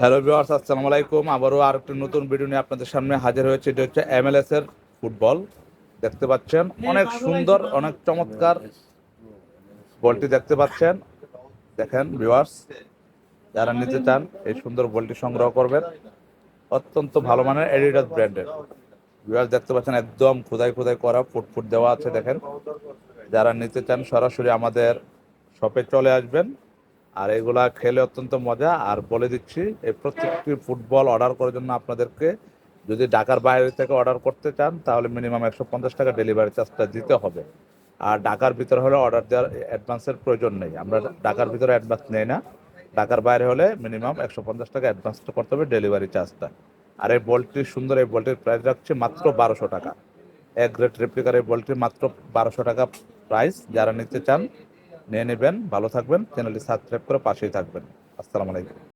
Hello viewers, আসসালামু আলাইকুম। আবারও আর একটি নতুন ভিডিও নিয়ে আপনাদের সামনে হাজির হয়েছে। এটা হচ্ছে এমএলএস এর ফুটবল। দেখতে পাচ্ছেন, অনেক সুন্দর, অনেক চমৎকার বলটি দেখতে পাচ্ছেন। দেখেন ভিউয়ার্স, যারা নিতে চান, এই সুন্দর বলটি সংগ্রহ করবেন। অত্যন্ত ভালো মানের এডিডাস ব্র্যান্ডের ভিউয়ার্স, দেখতে পাচ্ছেন, একদম খোদাই খোদাই করা ফুটফুট দেওয়া আছে, দেখেন। যারা নিতে চান, সরাসরি আমাদের শপে চলে আসবেন। আর এগুলা খেলে অত্যন্ত মজা। আর বলে দিচ্ছি, এই প্রত্যেকটি ফুটবল অর্ডার করার জন্য আপনাদেরকে যদি ঢাকার বাইরে থেকে অর্ডার করতে চান, তাহলে মিনিমাম একশো পঞ্চাশ টাকা ডেলিভারি চার্জটা দিতে হবে। আর ঢাকার ভিতরে হলে অর্ডার দেওয়ার অ্যাডভান্সের প্রয়োজন নেই। আমরা ঢাকার ভিতরে অ্যাডভান্স নেই না। ঢাকার বাইরে হলে মিনিমাম একশো পঞ্চাশ টাকা অ্যাডভান্সটা করতে হবে ডেলিভারি চার্জটা। আর এই বলটি সুন্দর, এই বলটির প্রাইস রাখছে মাত্র বারোশো টাকা। এক গ্রেড রেপ্লিকার এই বলটি মাত্র বারোশো টাকা প্রাইস। যারা নিতে চান নিয়ে নেবেন ভালো থাকবেন চ্যানেলটি সাবস্ক্রাইব করে পাশেই থাকবেন। আসসালামু আলাইকুম।